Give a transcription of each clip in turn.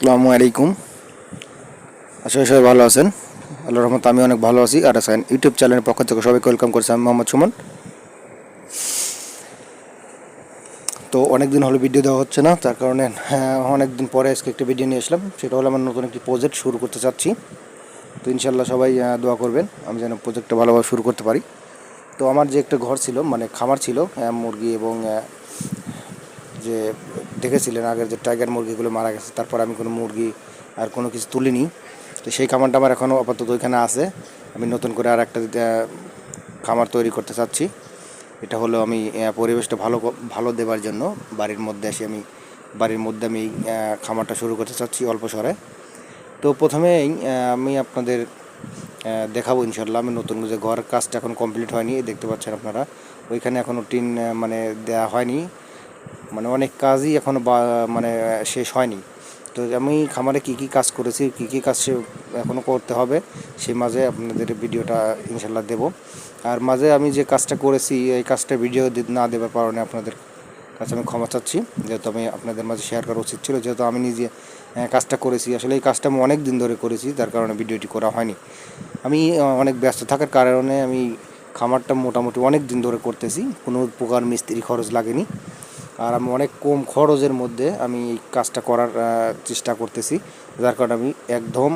আসসালামু আলাইকুম। আশা সবাই ভালো আছেন। আল্লাহ রহমত আমি অনেক ভালো আছি। আর আছেন ইউটিউব চ্যানেলের পক্ষ থেকে সবাইকে ওয়েলকাম করছি আমি মোহাম্মদ সুমন। তো অনেক দিন হলো ভিডিও দেওয়া হচ্ছে না তার কারণে হ্যাঁ, অনেক দিন পরে আজকে একটা ভিডিও নিয়ে আসলাম। সেটা হলো আমার নতুন একটি প্রজেক্ট শুরু করতে চাচ্ছি। তো ইনশাল্লাহ সবাই দোয়া করবেন আমি যেন প্রজেক্টটা ভালোভাবে শুরু করতে পারি। তো আমার যে একটা ঘর ছিল মানে খামার ছিল মুরগি এবং যে দেখেছিলেন আগের যে টাইগার মুরগিগুলো মারা গেছে, তারপর আমি কোনো মুরগি আর কোনো কিছু তুলিনি। তো সেই খামারটা আমার এখনও আপাতত ওইখানে আছে। আমি নতুন করে আর একটা খামার তৈরি করতে চাচ্ছি। এটা হলো আমি পরিবেশটা ভালো ভালো দেবার জন্য বাড়ির মধ্যে এসে আমি, বাড়ির মধ্যে আমি খামারটা শুরু করতে চাচ্ছি অল্প স্বরে। তো প্রথমেই আমি আপনাদের দেখাবো ইনশাল্লাহ আমি নতুন যে ঘর কাজটা এখন কমপ্লিট হয়নি, দেখতে পাচ্ছেন আপনারা। ওইখানে এখনও টিন মানে দেওয়া হয়নি। মানে অনেক কাজই এখনও মানে শেষ হয়নি। তো আমি খামারে কী কী কাজ করেছি, কী কী কাজ এখনও করতে হবে, সেই মাঝে আপনাদের ভিডিওটা ইনশাল্লাহ দেব। আর মাঝে আমি যে কাজটা করেছি, এই কাজটা ভিডিও না দেওয়ার কারণে আপনাদের কাছে আমি ক্ষমা চাচ্ছি, যেহেতু আমি আপনাদের মাঝে শেয়ার করা উচিত ছিল, যেহেতু আমি নিজে কাজটা করেছি। আসলে এই কাজটা আমি অনেক দিন ধরে করেছি, তার কারণে ভিডিওটি করা হয়নি। আমি অনেক ব্যস্ত থাকার কারণে আমি খামারটা মোটামুটি অনেক দিন ধরে করতেছি, কোনো প্রকার মিস্ত্রি খরচ লাগেনি। আর আমি অনেক কম খরচের মধ্যে আমি এই কাজটা করার চেষ্টা করতেছি। যার কারণে আমি একদম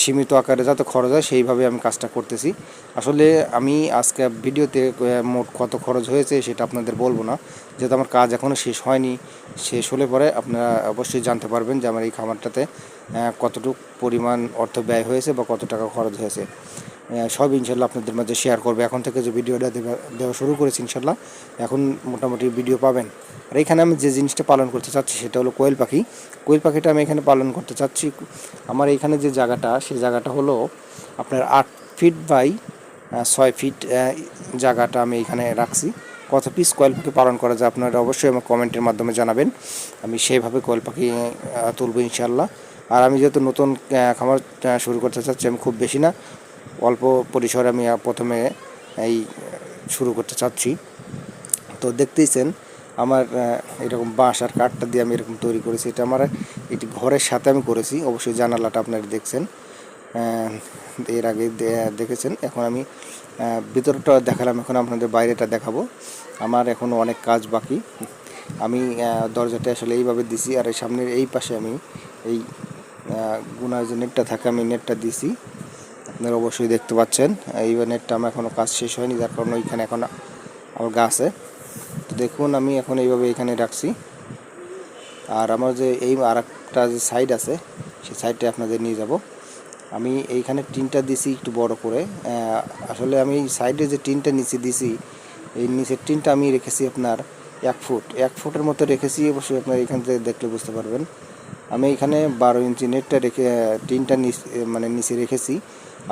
সীমিত আকারে যাতে খরচ হয় সেইভাবে আমি কাজটা করতেছি। আসলে আমি আজকে ভিডিওতে মোট কত খরচ হয়েছে সেটা আপনাদের বলব না। যেহেতু আমার কাজ এখনও শেষ হয়নি, শেষ হলে পরে আপনারা অবশ্যই জানতে পারবেন যে আমার এই খামারটাতে কতটুকু পরিমাণ অর্থ ব্যয় হয়েছে বা কত টাকা খরচ হয়েছে। সব ইনশাল্লাহ আপনাদের মাঝে শেয়ার করবে। এখন থেকে যে ভিডিওটা দেওয়া শুরু করেছি ইনশাল্লাহ, এখন মোটামুটি ভিডিও পাবেন। আর এখানে আমি যে জিনিসটা পালন করতে চাচ্ছি সেটা হলো কোয়েল পাখি। কোয়েল পাখিটা আমি এখানে পালন করতে চাচ্ছি। আমার এইখানে যে জায়গাটা, সেই জায়গাটা হলো আপনার আট ফিট বাই ছয় ফিট জায়গাটা আমি এখানে রাখছি। কত পিস কোয়েল পাখি পালন করা যায় আপনারা অবশ্যই আমার কমেন্টের মাধ্যমে জানাবেন। আমি সেইভাবে কোয়েল পাখি তুলবো ইনশাল্লাহ। আর আমি যেহেতু নতুন খামার শুরু করতে চাচ্ছি, আমি খুব বেশি না। অল্প পরিসরে আমি প্রথমে এই শুরু করতে চাচ্ছি। তো দেখতেইছেন, আমার এরকম বাঁশ আর কাঠটা দিয়ে আমি এরকম তৈরি করেছি। এটা আমার, এটি ঘরের সাথে আমি করেছি, অবশ্যই জানালাটা আপনারা দেখছেন। এর আগে দেখেছেন, এখন আমি ভিতরটা দেখালাম, এখন আপনাদের বাইরেটা দেখাবো। আমার এখনও অনেক কাজ বাকি। আমি দরজাটা আসলে এইভাবে দিছি, আর এই সামনের এই পাশে আমি এই গুনার যে নেটটা থাকে, আমি নেটটা দিছি। আপনারা অবশ্যই দেখতে পাচ্ছেন। এই নেটটা আমার এখনও কাজ শেষ হয়নি, যার কারণে ওইখানে এখন আমার গা আছে। তো দেখুন, আমি এখন এইভাবে এখানে রাখছি। আর আমার যে এই আর একটা যে সাইড আছে, সেই সাইডটা আপনাদের নিয়ে যাব। আমি এইখানে টিনটা দিছি একটু বড় করে। আসলে আমি সাইডে যে টিনটা নিচে দিছি, এই নিচের টিনটা আমি রেখেছি আপনার এক ফুট। এক ফুটের মতো রেখেছি, অবশ্যই আপনার এখান থেকে দেখলে বুঝতে পারবেন। আমি এখানে বারো ইঞ্চি নেটটা রেখে, টিনটা মানে নিচে রেখেছি।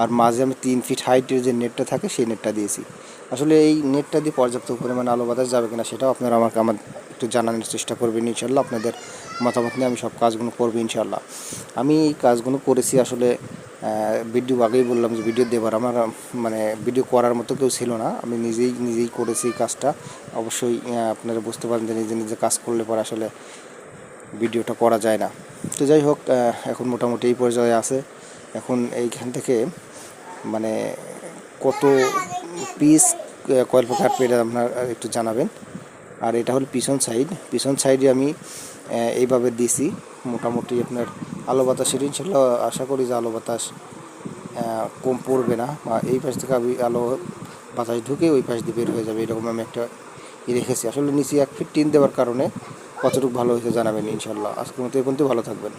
আর মাঝে আমি তিন ফিট হাইটের যে নেটটা থাকে, সেই নেটটা দিয়েছি। আসলে এই নেটটা দিয়ে পর্যাপ্ত পরিমাণে আলো বাতাস যাবে কিনা সেটাও আপনারা আমাকে আমার একটু জানানোর চেষ্টা করবেন ইনশাল্লাহ। আপনাদের মতামত নিয়ে আমি সব কাজগুলো করব ইনশাল্লাহ। আমি এই কাজগুলো করেছি আসলে ভিডিও আগেই বললাম যে ভিডিও দেবার আমার মানে ভিডিও করার মতো কেউ ছিল না। আমি নিজেই নিজেই করেছি এই কাজটা। অবশ্যই আপনারা বুঝতে পারেন যে নিজে নিজে কাজ করলে পরে আসলে ভিডিওটা করা যায় না। তো যাই হোক এখন মোটামুটি এই পর্যায়ে আছে। এখন এইখান থেকে মানে কত পিস কয়েল পাখি কাটবে এটা আপনার একটু জানাবেন। আর এটা হল পিছন সাইড পিছন সাইডে আমি এইভাবে দিছি। মোটামুটি আপনার আলো বাতাসের ইনশাল্লাহ আশা করি যে আলো বাতাস কম পড়বে না। বা এই পাশ থেকে আমি আলো বাতাস ঢুকে ওই পাশ দিয়ে বের হয়ে যাবে। এরকম আমি একটা রেখেছি। আসলে নিচে এক ফিট টিন দেওয়ার কারণে কতটুকু ভালো হয়েছে জানাবেন ইনশাল্লাহ আজকের মতো এই পর্যন্ত ভালো থাকবেন।